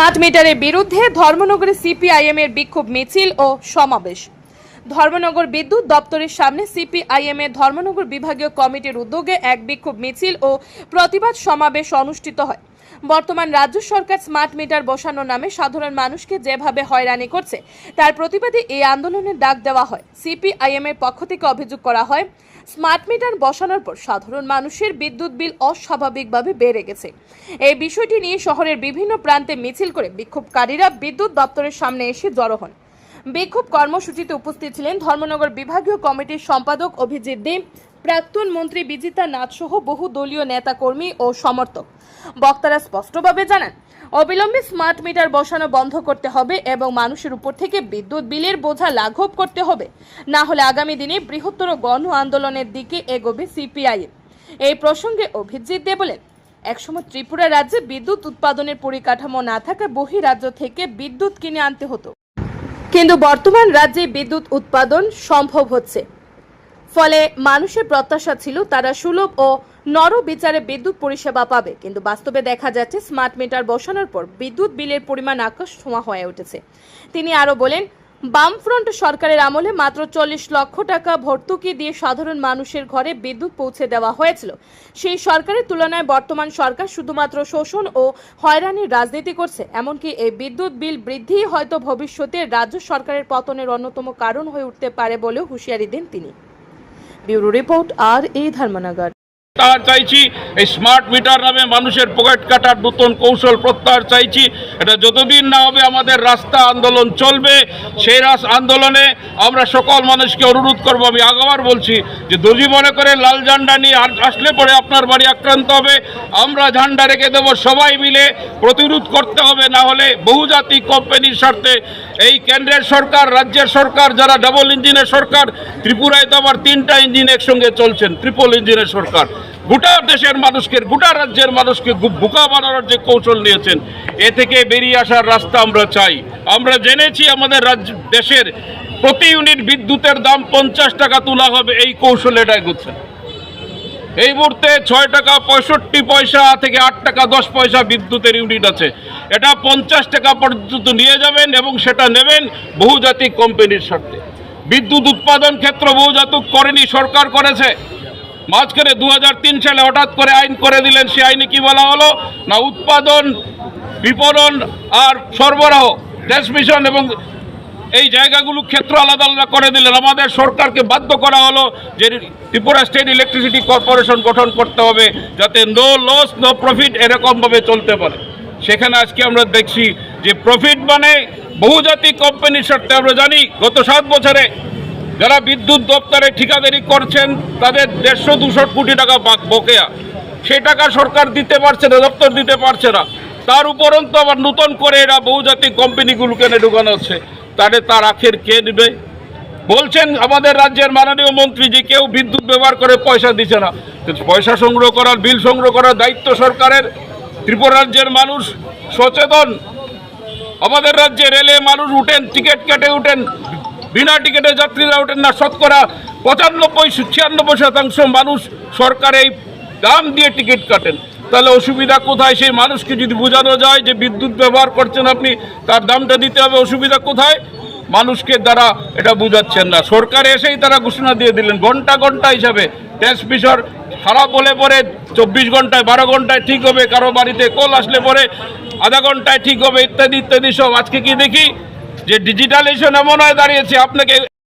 Smart মিটারের বিরুদ্ধে ধর্মনগরে CPIM এর বিক্ষোভ মিছিল ও সমাবেশ। ধর্মনগর বিদ্যুৎ দপ্তরের সামনে সিপিআইএম এর ধর্মনগর বিভাগীয় কমিটির উদ্যোগে এক বিক্ষোভ মিছিল ও প্রতিবাদ সমাবেশ অনুষ্ঠিত হয়। বর্তমান রাজ্য সরকার স্মার্ট মিটার বসানোর নামে সাধারণ মানুষকে যেভাবে হয়রানি করছে, তার প্রতিবাদে এই আন্দোলনের ডাক দেওয়া হয়। সিপিআইএম এর পক্ষ থেকে অভিযোগ করা হয়, স্মার্ট মিটার বসানোর পর সাধারণ মানুষের বিদ্যুৎ বিল অস্বাভাবিকভাবে বেড়ে গেছে। এই বিষয়টি নিয়ে শহরের বিভিন্ন প্রান্তে মিছিল করে বিক্ষোভকারীরা বিদ্যুৎ দপ্তরের সামনে এসে জড়ো হন। বিক্ষোভ কর্মসূচিতে উপস্থিত ছিলেন ধর্মনগর বিভাগীয় কমিটির সম্পাদক অভিজিৎ দেব প্রাক্তন মন্ত্রী বিজিতা নাথ সহ বহু দলীয় নেতাকর্মী ও সমর্থক। বক্তারা স্পষ্টভাবে জানান, অবিলম্বে স্মার্ট মিটার বসানো বন্ধ করতে হবে এবং মানুষের উপর থেকে বিদ্যুৎ বিলের বোঝা লাঘব করতে হবে। না হলে আগামী দিনে বৃহত্তর গণ আন্দোলনের দিকে এগোবে সিপিআইএম। এই প্রসঙ্গে অভিজিৎ দে বলেন, একসময় ত্রিপুরা রাজ্যে বিদ্যুৎ উৎপাদনের পরিকাঠামো না থাকায় বহিরাজ্য থেকে বিদ্যুৎ কিনে আনতে হতো। কিন্তু বর্তমান রাজ্যে বিদ্যুৎ উৎপাদন সম্ভব হচ্ছে। ফলে মানুষের প্রত্যাশা ছিল তারা সুলভ ও নর বিচারে বিদ্যুৎ পরিষেবা পাবে। কিন্তু বাস্তবে দেখা যাচ্ছে স্মার্ট মিটার বসানোর পর বিদ্যুৎ বিলের পরিমাণ আকাশ ছোঁয়া হয়ে উঠেছে। তিনি আরও বলেন, বামফ্রন্ট সরকারের আমলে মাত্র চল্লিশ লক্ষ টাকা ভর্তুকি দিয়ে সাধারণ মানুষের ঘরে বিদ্যুৎ পৌঁছে দেওয়া হয়েছিল। সেই সরকারের তুলনায় বর্তমান সরকার শুধুমাত্র শোষণ ও হয়রানির রাজনীতি করছে। এমনকি এই বিদ্যুৎ বিল বৃদ্ধি হয়তো ভবিষ্যতে রাজ্য সরকারের পতনের অন্যতম কারণ হয়ে উঠতে পারে বলেও হুঁশিয়ারি দেন তিনি। ব্যুরো রিপোর্ট আর এই ধর্মনগর। প্রত্যাহার চাইছি। এই স্মার্ট মিটার নামে মানুষের পকেট কাটার নতুন কৌশল প্রত্যাহার চাইছি। এটা যতদিন না হবে আমাদের রাস্তা আন্দোলন চলবে। সেই রাস আন্দোলনে আমরা সকল মানুষকে অনুরোধ করব, আমি আগাবার বলছি যে দর্জি মনে করে লাল ঝান্ডা নিয়ে আস- আসলে পরে আপনার বাড়ি আক্রান্ত হবে। আমরা ঝান্ডা রেখে দেবো সবাই মিলে। প্রতিরোধ করতে হবে, না হলে বহুজাতিক কোম্পানির স্বার্থে এই কেন্দ্রের সরকার, রাজ্যের সরকার, যারা ডাবল ইঞ্জিনের সরকার, ত্রিপুরায় তো আবার তিনটা ইঞ্জিন একসঙ্গে চলছেন ট্রিপল ইঞ্জিনের সরকার। গোটা দেশের মানুষকে, গোটা রাজ্যের মানুষকে বোকা বানানোর যে কৌশল নিয়েছেন, এ থেকে বেরিয়ে আসার রাস্তা আমরা চাই। আমরা জেনেছি আমাদের রাজ্য, দেশের প্রতি ইউনিট বিদ্যুতের দাম পঞ্চাশ টাকা তোলা হবে, এই কৌশল এটাই এগোচ্ছে। এই মুহূর্তে ছয় টাকা পঁয়ষট্টি পয়সা থেকে আট টাকা দশ পয়সা বিদ্যুতের ইউনিট আছে। এটা পঞ্চাশ টাকা পর্যন্ত নিয়ে যাবেন এবং সেটা নেবেন বহুজাতিক কোম্পানির স্বার্থে। বিদ্যুৎ উৎপাদন ক্ষেত্র বহুজাতক করেনি, সরকার করেছে। মাঝখানে দু হাজার তিন সালে হঠাৎ করে আইন করে দিলেন, সে আইনে কি বলা হলো? না, উৎপাদন, বিপণন আর সরবরাহ ট্রান্সমিশন এবং এই জায়গাগুলো ক্ষেত্র আলাদা আলাদা করে দিলেন। আমাদের সরকারকে বাধ্য করা হলো যে ত্রিপুরা স্টেট ইলেকট্রিসিটি কর্পোরেশন গঠন করতে হবে, যাতে নো লস, নো প্রফিট এরকমভাবে চলতে পারে। সেখানে আজকে আমরা দেখছি যে প্রফিট মানে বহুজাতিক কোম্পানির স্বার্থে, আমরা জানি, গত সাত বছরে যারা বিদ্যুৎ দপ্তরে ঠিকাদারি করছেন, তাদের দেড়শো, দুশো কোটি টাকা বাক- বকেয়া। সে টাকা সরকার দিতে পারছে না, দপ্তর দিতে পারছে না। তার উপরন্তু আবার নতুন করে এরা বহুজাতিক কোম্পানিগুলোকে এনে ঢুকানো হচ্ছে। তাহলে তার আখের কে নেবে? বলছেন আমাদের রাজ্যের মাননীয় মন্ত্রী যে কেউ বিদ্যুৎ ব্যবহার করে পয়সা দিচ্ছে না। পয়সা সংগ্রহ করার, বিল সংগ্রহ করার দায়িত্ব সরকারের। ত্রিপুরা রাজ্যের মানুষ সচেতন। আমাদের রাজ্যে রেলে মানুষ উঠেন, টিকিট কেটে উঠেন। বিনা টিকিটে যাত্রীরা ওঠেন না, শতকরা পঁচানব্বই ছিয়ানব্বই শতাংশ মানুষ সরকার এই দাম দিয়ে টিকিট কাটেন। তাহলে অসুবিধা কোথায়? সেই মানুষকে যদি বোঝানো যায় যে বিদ্যুৎ ব্যবহার করছেন আপনি, তার দামটা দিতে হবে, অসুবিধা কোথায়? মানুষকে দ্বারা এটা বুঝাচ্ছেন না। সরকার এসেই তারা ঘোষণা দিয়ে দিলেন, ঘণ্টা ঘণ্টা হিসাবে। ট্যাক্স পিসর খারাপ হলে পরে চব্বিশ ঘন্টায়, বারো ঘন্টায় ঠিক হবে, কারও বাড়িতে কল আসলে পরে আধা ঘন্টায় ঠিক হবে, ইত্যাদি ইত্যাদি সব। আজকে কি দেখি? যে ডিজিটালাইজেশন এমন হয়ে দাঁড়িয়েছে আপনাকে